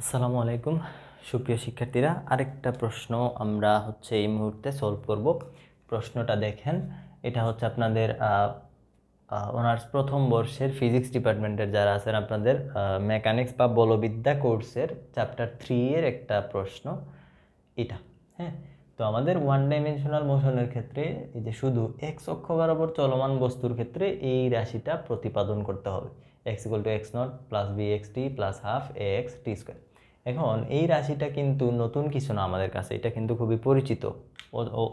আসসালামু আলাইকুম। সুপ্রিয় শিক্ষার্থীরা, আরেকটা প্রশ্ন আমরা হচ্ছে এই মুহূর্তে সলভ করব। প্রশ্নটা দেখেন, এটা হচ্ছে আপনাদের অনার্স প্রথম বর্ষের ফিজিক্স ডিপার্টমেন্টের যারা আছেন, আপনাদের মেকানিক্স বা বলবিদ্যা কোর্সের চ্যাপ্টার থ্রি এর একটা প্রশ্ন। এটা হ্যাঁ? তো আমাদের ওয়ান ডাইমেনশনাল মোশনের ক্ষেত্রে এই যে শুধু এক্স অক্ষ বরাবর চলমান বস্তুর ক্ষেত্রে এই রাশিটা প্রতিপাদন করতে হবে। X equal to X not plus B X T plus half A X T square এখন এই রাশিটা কিন্তু নতুন কিছু না আমাদের কাছে, এটা কিন্তু খুবই পরিচিত।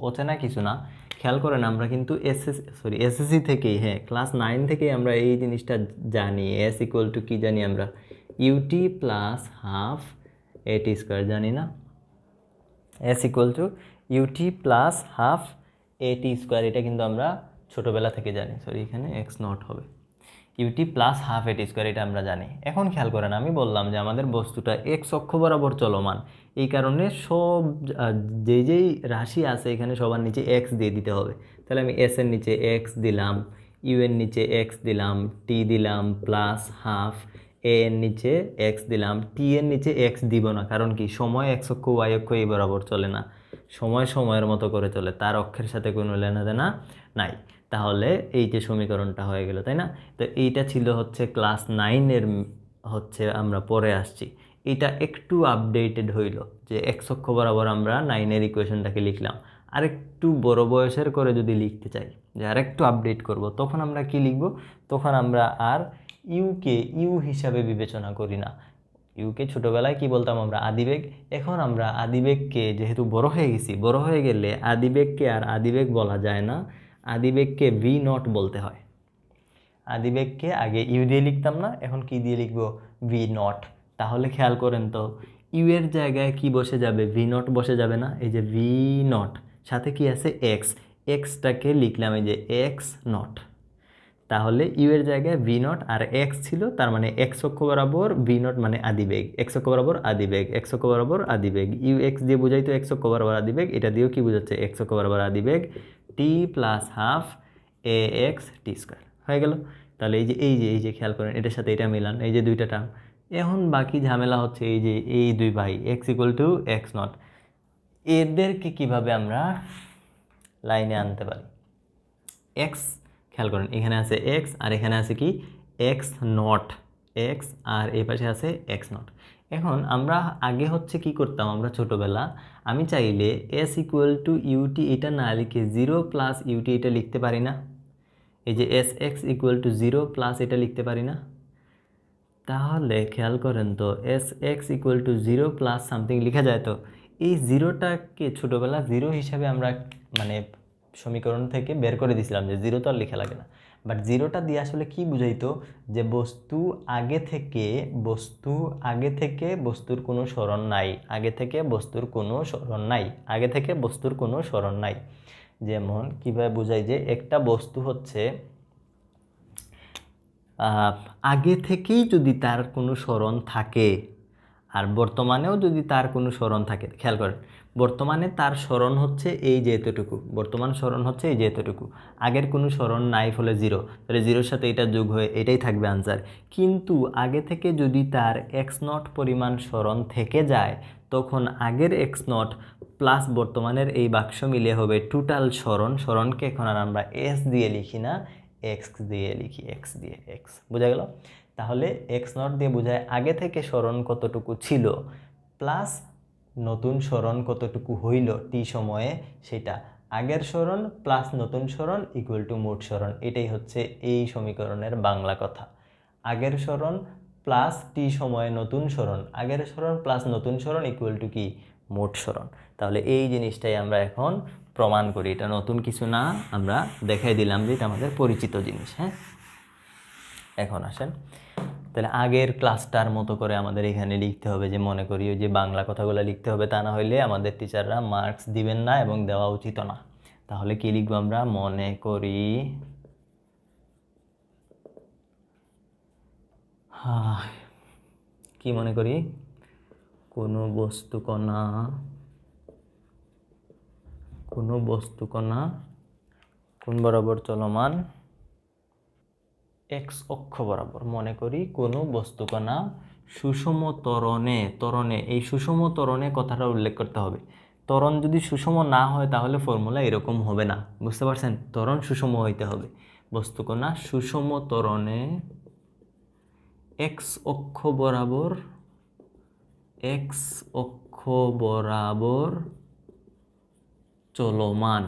অচেনা কিছু না। খেয়াল করেন আমরা কিন্তু এসএস সরি এসএসসি থেকেই হ্যাঁ ক্লাস নাইন থেকেই আমরা এই জিনিসটা জানি। এস ইকুয়াল টু কী জানি আমরা? UT plus half AT square জানি না। S equal to UT plus half AT square এটা কিন্তু আমরা ছোটোবেলা থেকে জানি। সরি এখানে এক্স নট হবে। UT plus half AT square এটা আমরা জানি। এখন খেয়াল করেন, আমি বললাম যে আমাদের বস্তুটা এক্স অক্ষ বরাবর চলমান। এই কারণে সব যে যেই রাশি আছে, এখানে সবার নিচে এক্স দিয়ে দিতে হবে। তাহলে আমি এস এর নিচে এক্স দিলাম ইউ এর নিচে এক্স দিলাম টি দিলাম প্লাস হাফ এ এর নিচে এক্স দিলাম টি এর নিচে এক্স দিব না। কারণ কি? সময় এক্স অক্ষ ওয়াই অক্ষ এই বরাবর চলে না। সময় সময়ের মতো করে চলে, তার অক্ষের সাথে কোনো লেনা দেনা নাই। তাহলে এই যে সমীকরণটা হয়ে গেল, তাই না? তো এইটা ছিল হচ্ছে ক্লাস নাইনের হচ্ছে আমরা পরে আসছি। এটা একটু আপডেটেড হইল যে এক্স অক্ষ বরাবর আমরা নাইনের ইকুয়েশনটাকে লিখলাম। আরেকটু বড় বয়সের করে যদি লিখতে চাই, যে আরেকটু আপডেট করব, তখন আমরা কি লিখব? তখন আমরা আর ইউকে ইউ হিসাবে বিবেচনা করি না। ইউকে ছোটোবেলায় কি বলতাম আমরা? আদিবেগ। এখন আমরা আদিবেগকে যেহেতু বড় হয়ে গেছি, বড় হয়ে গেলে আদিবেগকে আর আদিবেগ বলা যায় না। আদিবেগকে ভি নট বলতে হয়। আদিবেগকে আগে ইউ দিয়ে লিখতাম না, এখন কি দিয়ে লিখব? ভি নট তাহলে খেয়াল করেন তো ইউ এর জায়গায় কি বসে যাবে? ভি নট বসে যাবে না, এই যে ভি নট সাথে কি আছে? এক্স এক্সটাকে লিখলাম এই যে এক্স নট তাহলে ইউ এর জায়গায় ভি নট আর এক্স ছিল, তার মানে এক্স অক্ষ বরাবর ভি নট মানে আদিবেগ। এক্স অক্ষ বরাবর আদিবেগ। এক্স অক্ষ বরাবর আদিবেগ। ইউ এক্স দিয়ে বোঝাই তো এক্স অক্ষ বরাবর আদিবেগ। এটা দিয়েও কি বোঝাচ্ছে? এক্স অক্ষ বরাবর আদিবেগ। T plus half A X T square হয়ে গেল? তাহলে এই যে এই যে এই যে খেয়াল করেন, এটার সাথে এটা মিলান, এই যে দুইটা টার্ম এখন বাকি ঝামেলা হচ্ছে এই যে, এই দুই ভাই X equal to X not এদেরকে কীভাবে আমরা লাইনে আনতে পারি? এক্স খেয়াল করেন, এখানে আছে এক্স আর এখানে আছে কি? এক্স নট এক্স আর এই পাশে আছে এক্স নট এখন আমরা আগে হচ্ছে কি করতাম আমরা ছোটোবেলা? আমি চাইলে এস ইকুয়াল টু ইউটি এটা না লিখে জিরো প্লাস ইউটি এটা লিখতে পারি না। এই যে S X equal to zero plus এটা লিখতে পারি না। তাহলে খেয়াল করেন তো S X equal to zero plus something লেখা যায় তো। এই জিরোটাকে ছোটোবেলা জিরো হিসাবে আমরা মানে সমীকরণ থেকে বের করে দিয়েছিলাম যে জিরো তো আর লেখা লাগে না। বাট জিরোটা দিয়ে আসলে কি বুঝাইতো? যে বস্তু আগে থেকে, বস্তু আগে থেকে বস্তুর কোনো স্মরণ নাই। আগে থেকে বস্তুর কোনো স্মরণ নাই। আগে থেকে বস্তুর কোনো স্মরণ নাই। যেমন কীভাবে বোঝাই যে একটা বস্তু হচ্ছে আগে থেকেই যদি তার কোনো স্মরণ থাকে, আর বর্তমানেও যদি তার কোনো স্মরণ থাকে, খেয়াল করেন বর্তমানে তার স্মরণ হচ্ছে এই যে এতটুকু। বর্তমান স্মরণ হচ্ছে এই যে এতটুকু। আগের কোনো স্মরণ নাই ফলে জিরো। তাহলে জিরোর সাথে এটা যোগ হয়ে এটাই থাকবে আনসার কিন্তু আগে থেকে যদি তার এক্স নট পরিমাণ স্মরণ থেকে যায়, তখন আগের এক্স নট প্লাস বর্তমানের এই বাক্স মিলে হবে টোটাল স্মরণ। স্মরণকে এখন আর আমরা এস দিয়ে লিখি না এক্স দিয়ে লিখি এক্স দিয়ে এক্স বোঝা গেল? তাহলে এক্স নট দিয়ে বোঝায় আগে থেকে স্মরণ কতটুকু ছিল প্লাস নতুন স্মরণ কতটুকু হইল টি সময়ে সেটা। আগের স্মরণ প্লাস নতুন স্মরণ ইকুয়াল টু মোট স্মরণ, এটাই হচ্ছে এই সমীকরণের বাংলা কথা। আগের স্মরণ প্লাস টি সময়ে নতুন স্মরণ, আগের স্মরণ প্লাস নতুন স্মরণ ইকুয়াল টু কি? মোট স্মরণ। তাহলে এই জিনিসটাই আমরা এখন প্রমাণ করি। এটা নতুন কিছু না, আমরা দেখাই দিলাম যে এটা আমাদের পরিচিত জিনিস হ্যাঁ? এখন আসেন। তাহলে আগের ক্লাসটার মতো করে আমাদের এখানে লিখতে হবে যে মনে করি যে বাংলা কথাগুলো লিখতে হবে তা না হইলে আমাদের টিচাররা মার্কস দিবেন না এবং দেওয়া উচিত না। তাহলে কি লিখব আমরা? মনে করি হায়, কি মনে করি? কোনো বস্তু কণা কোনো বস্তু কণা কোন বরাবর চলমান? এক্স অক্ষ বরাবর। মনে করি কোনো বস্তুকণা সুষম ত্বরণে ত্বরণে, এই সুষম ত্বরণে কথাটা উল্লেখ করতে হবে। ত্বরণ যদি সুষম না হয় তাহলে ফর্মুলা এরকম হবে না। বুঝতে পারছেন? ত্বরণ সুষম হইতে হবে। বস্তুকণা সুষম ত্বরণে এক্স অক্ষ বরাবর এক্স অক্ষ বরাবর চলমান।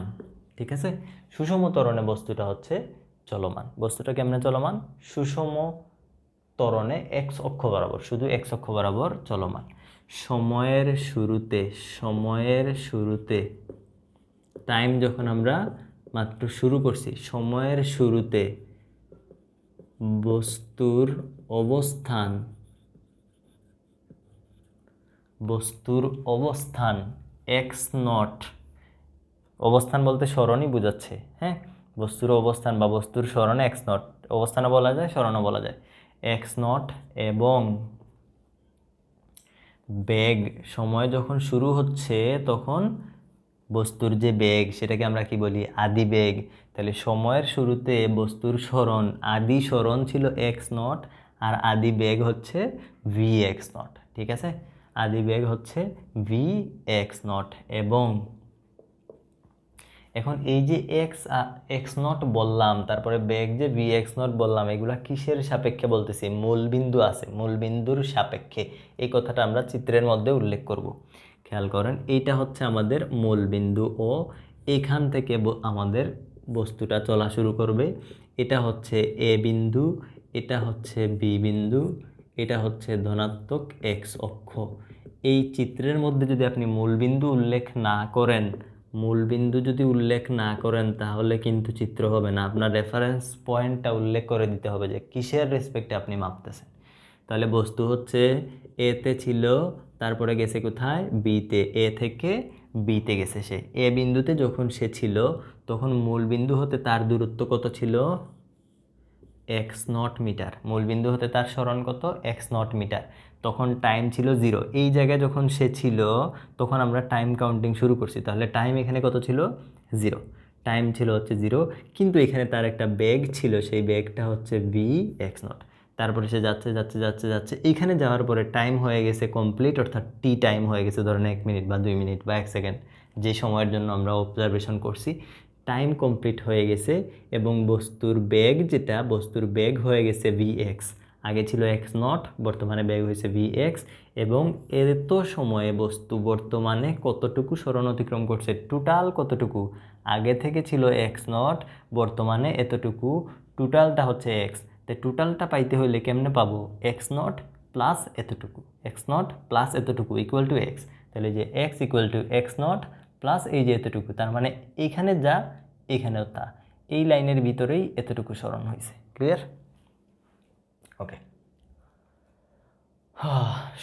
ঠিক আছে? সুষম ত্বরণে বস্তুটা হচ্ছে চলমান। বস্তুটা কেমনে চলমান? সুষম ত্বরণে এক্স অক্ষ বরাবর, শুধু এক্স অক্ষ বরাবর চলমান। সময়ের শুরুতে সময়ের শুরুতে টাইম যখন আমরা মাত্র শুরু করছি, সময়ের শুরুতে বস্তুর অবস্থান বস্তুর অবস্থান এক্স নট অবস্থান বলতে স্মরণই বোঝাচ্ছে হ্যাঁ? বস্তুর অবস্থান বা বস্তুর স্মরণে এক্স নট অবস্থানও বলা যায় স্মরণও বলা যায়। এক্স নট এবং বেগ সময় যখন শুরু হচ্ছে, তখন বস্তুর যে বেগ, সেটাকে আমরা কি বলি? আদি বেগ। তাহলে সময়ের শুরুতে বস্তুর স্মরণ, আদি স্মরণ ছিল এক্স নট আর আদি বেগ হচ্ছে ভি এক্স নট ঠিক আছে? আদি বেগ হচ্ছে ভি এক্স নট এবং এখন এই যে এক্স এক্স নট বললাম, তারপরে বেগ যে ভি এক্স নট বললাম, এগুলা কিসের সাপেক্ষে বলতেছি? মূলবিন্দু আছে, মূলবিন্দুর সাপেক্ষে। এই কথাটা আমরা চিত্রের মধ্যে উল্লেখ করব। খেয়াল করেন, এইটা হচ্ছে আমাদের মূলবিন্দু ও এখান থেকে আমাদের বস্তুটা চলা শুরু করবে। এটা হচ্ছে এ বিন্দু, এটা হচ্ছে বি বিন্দু, এটা হচ্ছে ধনাত্মক এক্স অক্ষ। এই চিত্রের মধ্যে যদি আপনি মূলবিন্দু উল্লেখ না করেন মূলবিন্দু যদি উল্লেখ না করেন, তাহলে কিন্তু চিত্র হবে না। আপনার রেফারেন্স পয়েন্টটা উল্লেখ করে দিতে হবে যে কিসের রেসপেক্টে আপনি মাপতেছেন। তাহলে বস্তু হচ্ছে এতে ছিল, তারপরে গেছে কোথায়? বিতে এ থেকে বিতে গেছে সে। এ বিন্দুতে যখন সে ছিল, তখন মূল বিন্দু হতে তার দূরত্ব কত ছিল? এক্স নট মিটার মূলবিন্দু হতে তার স্মরণ কত? এক্স নট মিটার তখন টাইম ছিল জিরো এই জায়গায় যখন সে ছিল, তখন আমরা টাইম কাউন্টিং শুরু করছি। তাহলে টাইম এখানে কত ছিল? জিরো টাইম ছিল হচ্ছে জিরো কিন্তু এখানে তার একটা ব্যাগ ছিল, সেই ব্যাগটা হচ্ছে ভি এক্স নট তারপরে সে যাচ্ছে যাচ্ছে যাচ্ছে যাচ্ছে। এখানে যাওয়ার পরে টাইম হয়ে গেছে কমপ্লিট অর্থাৎ টি টাইম হয়ে গেছে ধরেন এক মিনিট বা দুই মিনিট বা এক সেকেন্ড যে সময়ের জন্য আমরা অবজারভেশন করছি। টাইম কমপ্লিট হয়ে গেছে এবং বস্তুর ব্যাগ যেটা, বস্তুর ব্যাগ হয়ে গেছে ভি এক্স আগে ছিল এক্স নট বর্তমানে বেগ হয়েছে ভি এক্স এবং এত সময়ে বস্তু বর্তমানে কতটুকু স্মরণ অতিক্রম করছে? টোটাল কতটুকু? আগে থেকে ছিল এক্স নট বর্তমানে এতটুকু টোটালটা হচ্ছে এক্স তো টোটালটা পাইতে হইলে কেমনে পাবো? এক্স নট প্লাস এতটুকু। এক্স নট প্লাস এতটুকু ইকুয়াল টু এক্স তাহলে যে X equal to X not plus এই যে এতটুকু, তার মানে এইখানে যা, এখানেও তা। এই লাইনের ভিতরেই এতটুকু স্মরণ হয়েছে। ক্লিয়ার ওকে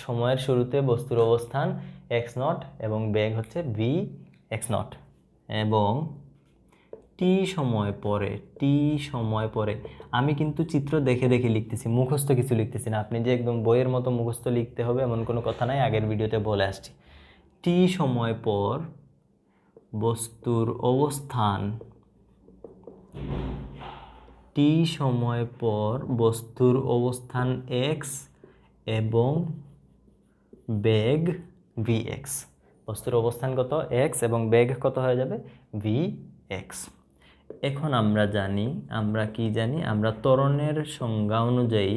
সময়ের শুরুতে বস্তুর অবস্থান এক্স নট এবং বেগ হচ্ছে ভি এক্স নট এবং টি সময় পরে টি সময় পরে, আমি কিন্তু চিত্র দেখে দেখে লিখতেছি, মুখস্থ কিছু লিখতেছি না। আপনি যে একদম বইয়ের মতো মুখস্থ লিখতে হবে এমন কোনো কথা নাই, আগের ভিডিওতে বলে আসছি। টি সময় পর বস্তুর অবস্থান টি সময় পর বস্তুর অবস্থান এক্স এবং বেগ ভি এক্স বস্তুর অবস্থান কত? এক্স এবং বেগ কত হয়ে যাবে? ভি এক্স এখন আমরা জানি, আমরা কি জানি? আমরা ত্বরণের সংজ্ঞা অনুযায়ী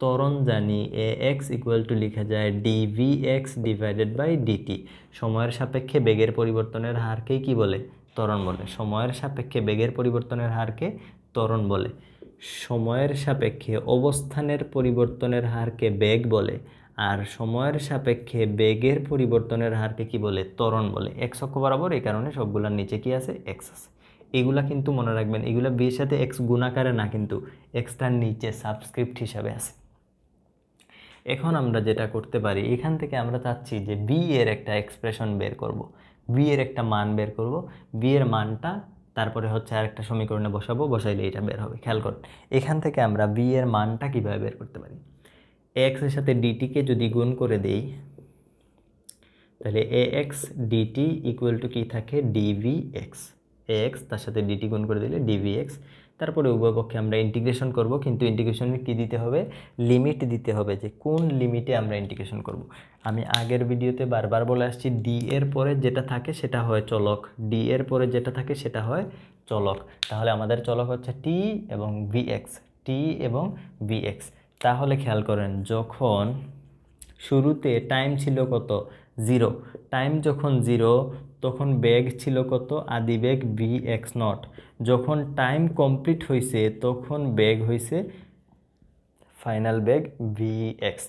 ত্বরণ জানি এ এক্স ইকুয়াল টু লেখা যায় DV X divided by DT সময়ের সাপেক্ষে বেগের পরিবর্তনের হারকেই কি বলে? ত্বরণ বলে। সময়ের সাপেক্ষে বেগের পরিবর্তনের হারকে ত্বরণ বলে। সময়ের সাপেক্ষে অবস্থানের পরিবর্তনের হারকে বেগ বলে আর সময়ের সাপেক্ষে বেগের পরিবর্তনের হারকে কি বলে? ত্বরণ বলে। এক্স অক্ষ বরাবর এই কারণে সবগুলোর নিচে কি আছে? এক্স আছে। এগুলা কিন্তু মনে রাখবেন, এগুলা বিয়ের সাথে এক্স গুণাকারে না, কিন্তু এক্সটার নিচে সাবস্ক্রিপ্ট হিসাবে আছে। এখন আমরা যেটা করতে পারি, এখান থেকে আমরা চাচ্ছি যে বি এর একটা এক্সপ্রেশন বের করব। বি এর একটা মান বের করব। বি এর মানটা তারপরে হচ্ছে আর একটা সমীকরণে বসাবো বসাইলে এটা বের হবে। খেয়াল করুন, এখান থেকে আমরা বি এর মানটা কীভাবে বের করতে পারি? এক্সের সাথে ডিটিকে যদি গুণ করে দেই, তাহলে A X DT equal to কী থাকে? ডিভি এক্স এ এক্স তার সাথে ডিটি গুণ করে দিলে ডিভি এক্স তারপরে উভয় পক্ষে আমরা ইন্টিগ্রেশন করব, কিন্তু ইন্টিগ্রেশনে কী দিতে হবে? লিমিট দিতে হবে যে কোন লিমিটে আমরা ইন্টিগ্রেশন করব। আমি আগের ভিডিওতে বারবার বলে আসছি ডি এর পরে যেটা থাকে সেটা হয় চলক। ডি এর পরে যেটা থাকে সেটা হয় চলক। তাহলে আমাদের চলক হচ্ছে টি এবং ভিএক্স টি এবং ভিএক্স তাহলে খেয়াল করেন, যখন শুরুতে টাইম ছিল কত? জিরো টাইম যখন জিরো তখন বেগ ছিল কত? আদি বেগ ভি এক্স নট। যখন টাইম কমপ্লিট হয়েছে তখন বেগ হয়েছে ফাইনাল বেগ ভি এক্স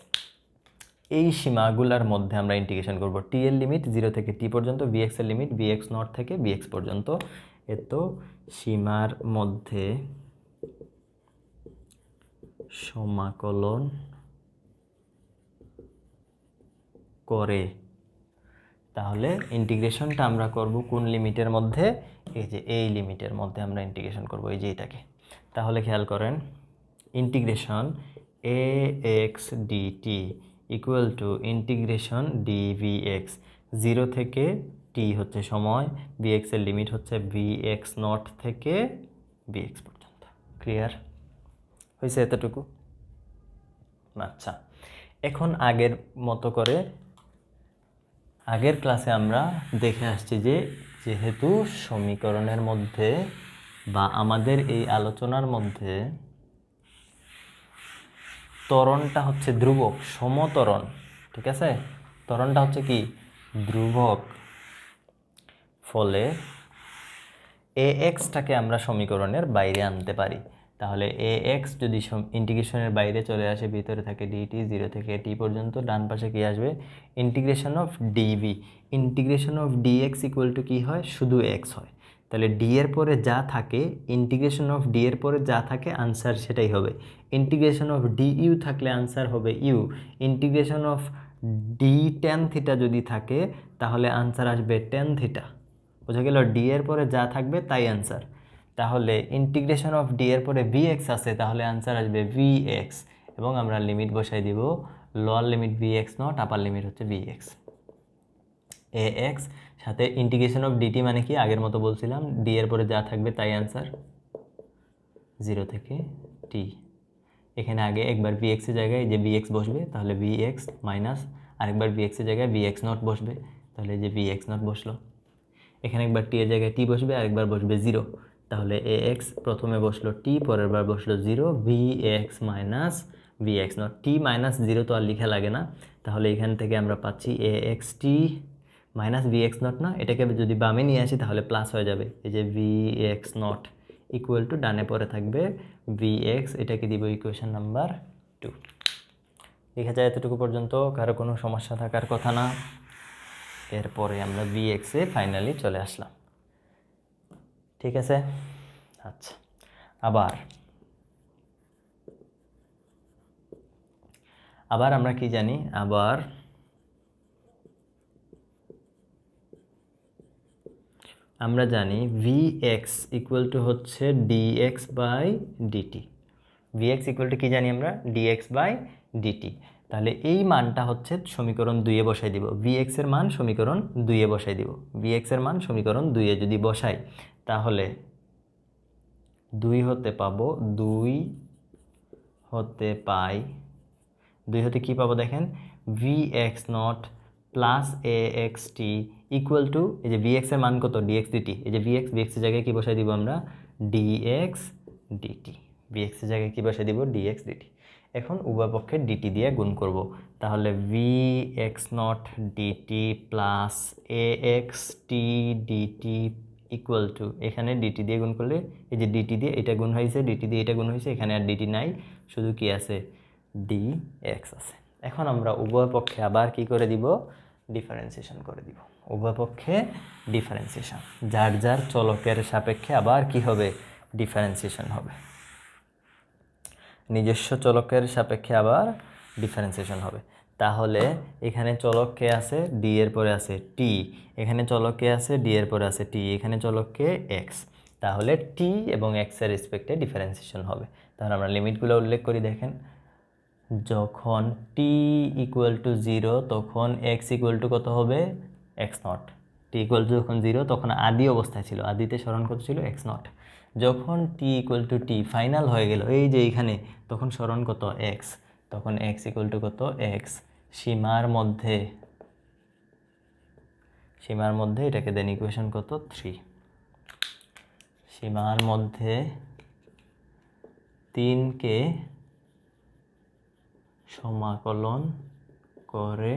এই সীমাগুলার মধ্যে আমরা ইন্টিগ্রেশন করব। টি এর লিমিট জিরো থেকে টি পর্যন্ত ভিএক্স এর লিমিট ভি এক্স নট থেকে ভি এক্স পর্যন্ত। এত সীমার মধ্যে সমাকলন করে তাহলে ইন্টিগ্রেশনটা আমরা করব কোন লিমিটের মধ্যে? এই যে এই লিমিটের মধ্যে আমরা ইন্টিগ্রেশন করব, এই যে এটাকে। তাহলে খেয়াল করেন integration a X DT equal to integration DV X zero থেকে টি হচ্ছে সময় বিএক্স এর লিমিট হচ্ছে এক্স নট থেকে বিএক্স পর্যন্ত। ক্লিয়ার হয়েছে এতটুকু? আচ্ছা। এখন আগের মতো করে আগের ক্লাসে আমরা দেখে আসছি যে যেহেতু সমীকরণের মধ্যে বা আমাদের এই আলোচনার মধ্যে ত্বরণটা হচ্ছে ধ্রুবক, সমতরণ, ঠিক আছে? ত্বরণটা হচ্ছে কি? ধ্রুবক। ফলে এ এক্সটাকে আমরা সমীকরণের বাইরে আনতে পারি। তাহলে এ এক্স যদি ইন্টিগ্রেশনের বাইরে চলে আসে, ভিতরে থাকে ডিটি জিরো থেকে টি পর্যন্ত, ডান পাশে কী আসবে? Integration of DV integration of DX equal to কী হয়? শুধু এক্স হয়। তাহলে ডি এর পরে যা থাকে ইন্টিগ্রেশন অফ ডি এর পরে যা থাকে আনসার সেটাই হবে। ইন্টিগ্রেশন অফ ডি ইউ থাকলে আনসার হবে U integration of D tan theta যদি থাকে, তাহলে আনসার আসবে টেন থিটা বোঝা গেল ডি এর পরে যা থাকবে, তাই আনসার তাহলে ইন্টিগ্রেশন অফ ডি এর পরে ভি এক্স আছে, তাহলে আনসার আসবে ভি এক্স এবং আমরা লিমিট বসাই দিব lower limit V X not upper limit হচ্ছে ভি এক্স এ এক্স সাথে ইন্টিগ্রেশন অফ ডিটি মানে কি? আগের মতো বলছিলাম ডি এর পরে যা থাকবে তাই আনসার জিরো থেকে টি এখানে আগে একবার ভি এক্সের জায়গায় যে ভি এক্স বসবে, তাহলে ভি এক্স মাইনাস আরেকবার ভি এক্সের জায়গায় ভি এক্স নট বসবে, তাহলে যে ভি এক্স নট বসল। এখানে একবার টি এর জায়গায় টি বসবে, আরেকবার বসবে জিরো তাহলে এ এক্স প্রথমে বসল টি পরের বার বসল zero V X minus V X not T minus zero তো আর লিখা লাগে না। তাহলে এখান থেকে আমরা পাচ্ছি A X T minus V X not না, এটাকে যদি বামে নিয়ে আসি তাহলে প্লাস হয়ে যাবে। এই যে V X naught equal to ডানে পরে থাকবে ভি এক্স এটাকে দিব ইকুয়েশন নাম্বার টু লেখা যায় এতটুকু পর্যন্ত, কারও কোনো সমস্যা থাকার কথা না। এরপরে আমরা ভি এক্সে ফাইনালি চলে আসলাম। ঠিক আছে? আচ্ছা আবার। আবার আমরা কি জানি? আবার আমরা জানি ভি এক্স ইকুয়াল টু হচ্ছে D X by D T V X equal to কী জানি আমরা? ডি এক্স বাই ডিটি তাহলে এই মানটা হচ্ছে সমীকরণ দুইয়ে বসাই দিব। ভি এক্সের মান সমীকরণ দুইয়ে বসাই দিব। ভি এক্সের মান সমীকরণ দুইয়ে যদি বসাই, তাহলে দুই হতে পাবো, দুই হতে পাই, দুই হতে কি পাবো দেখেন? V X naught plus A X T equal to এই যে ভি এক্সের মান কত? ডিএক্স ডিটি এই যে ভি এক্স ভি এক্সের জায়গায় কী বসাই দিব আমরা? ডিএক্স ডিটি ভি এক্সের জায়গায় কী বসাই দিব? ডিএক্স ডিটি এখন উভয় পক্ষে ডিটি দিয়ে গুণ করব। তাহলে V X naught D T plus A X T D T equal to এখানে ডিটি দিয়ে গুণ করলে এই যে ডিটি দিয়ে এটা গুণ হয়েছে ডিটি দিয়ে এটা গুণ হয়েছে, এখানে আর ডিটি নাই, শুধু কি আছে? ডি এক্স আছে। এখন আমরা উভয় পক্ষে আবার কি করে দিব? ডিফারেন্সিয়েশন করে দিব। উভয় পক্ষে ডিফারেন্সিয়েশন যার যার চলকের সাপেক্ষে আবার কি হবে? ডিফারেন্সিয়েশন হবে। নিজস্ব চলকের সাপেক্ষে আবার ডিফারেন্সিয়েশন হবে। তাহলে এখানে চলক কে আছে? ডি এর পরে আছে টি এখানে চলক কে আছে? ডি এর পরে আছে টি এখানে চলক কে? এক্স তাহলে টি এবং এক্সের রেসপেক্টে ডিফারেন্সিয়েশন হবে। তাহলে আমরা লিমিটগুলো উল্লেখ করি, দেখেন। যখন টি ইকুয়াল টু জিরো তখন এক্স ইকুয়াল টু কত হবে? X naught T equal to যখন জিরো তখন আদি অবস্থায় ছিল। আদিতে স্মরণ কত ছিল? এক্স নট যখন T equal to T final হয়ে গেল, এই যে এইখানে, তখন স্মরণ কত? এক্স তখন এক্স ইকুয়াল টু কত? এক্স সীমার মধ্যে সীমার মধ্যে এটাকে দেন ইকুয়েশন কত? থ্রি সীমার মধ্যে তিনকে সমাকলন করে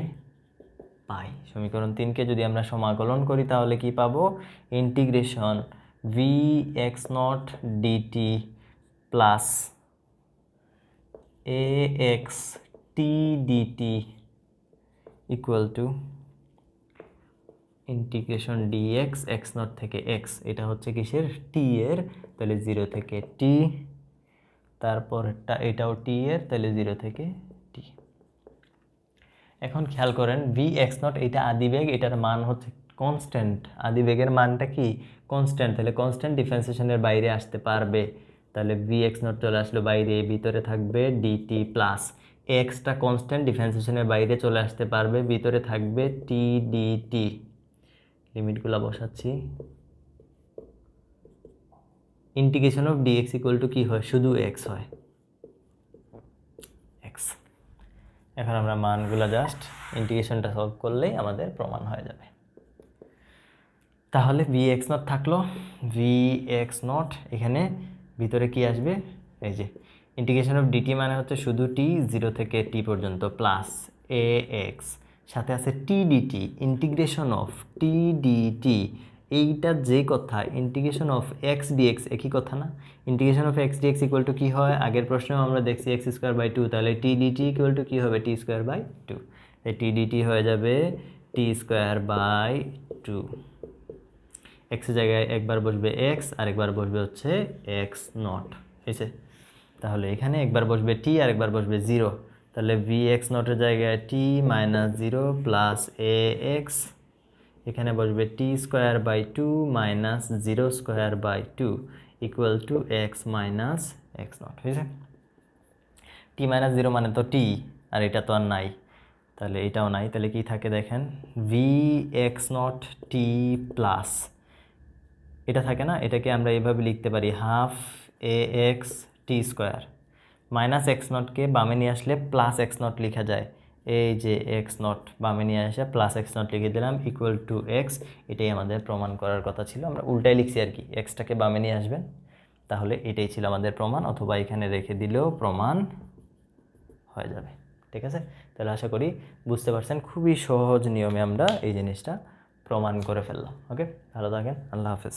পাই। সমীকরণ তিনকে যদি আমরা সমাকলন করি, তাহলে কি পাবো? Integration V X naught D T plus A X T D T equal to integration D X X naught থেকে এক্স এটা হচ্ছে কিসের? টি এর, তাহলে জিরো থেকে টি তারপরটা এটাও টি এর, তাহলে জিরো থেকে টি এখন খেয়াল করেন ভি এক্স নট এটা আদিবেগ, এটার মান হচ্ছে কনস্ট্যান্ট আদি বেগের মানটা কি? কনস্ট্যান্ট তাহলে কনস্ট্যান্ট ডিফারেন্সিয়েশনের বাইরে আসতে পারবে। তাহলে ভি এক্স নট চলে আসলো বাইরে, ভিতরে থাকবে ডিটি প্লাস এক্সটা কনস্ট্যান্ট ডিফারেন্সিয়েশনের বাইরে চলে আসতে পারবে, ভিতরে থাকবে টি ডিটি লিমিটগুলো বসাচ্ছি। Integration of D X equal to কী হয়? শুধু এক্স হয়। এক্স এখন আমরা মানগুলো জাস্ট ইন্টিগ্রেশনটা সলভ করলেই আমাদের প্রমাণ হয়ে যাবে। তাহলে ভি এক্স নট থাকল ভি এক্স নট এখানে ভিতরে কি আসবে? এই যে ইন্টিগ্রেশন অফ ডিটি মানে হচ্ছে শুধু টি জিরো থেকে টি পর্যন্ত প্লাস এ এক্স সাথে আছে T D T integration of T D T এইটা যে কথা ইন্টিগ্রেশন অফ এক্স ডিএক্স একই কথা না? Integration of X D X equal to কী হয়? আগের প্রশ্নেও আমরা দেখছি এক্স স্কোয়ার বাই টু তাহলে T D T equal to কী হবে? টি স্কোয়ার বাই টু এই টি ডিটি হয়ে যাবে টি স্কোয়ার বাই টু এক্সের জায়গায় একবার বসবে এক্স আর একবার বসবে হচ্ছে এক্স নট হয়েছে? তাহলে এখানে একবার বসবে টি আর একবার বসবে জিরো তাহলে ভি এক্স নটের জায়গায় T minus zero plus A X এখানে বসবে T square by two minus zero square by two equal to X minus X naught হয়েছে? টি মাইনাস জিরো মানে তো টি আর এটা তো আর নাই। তাহলে এটাও নাই। তাহলে কি থাকে দেখেন? V X naught T plus এটা থাকে না, এটাকে আমরা এভাবে লিখতে পারি half A X T square minus X নটকে বামে নিয়ে আসলে প্লাস এক্স নট লেখা যায়। এই যে এক্স নট বামে নিয়ে আসে প্লাস এক্স নট লিখে দিলাম ইকুয়াল টু এক্স এটাই আমাদের প্রমাণ করার কথা ছিল। আমরা উল্টাই লিখছি আর কি এক্সটাকে বামে নিয়ে আসবেন। তাহলে এটাই ছিল আমাদের প্রমাণ, অথবা এখানে রেখে দিলেও প্রমাণ হয়ে যাবে। ঠিক আছে? তাহলে আশা করি বুঝতে পারছেন, খুবই সহজ নিয়মে আমরা এই জিনিসটা প্রমাণ করে ফেললাম। ওকে? ভালো থাকেন, আল্লাহ হাফেজ।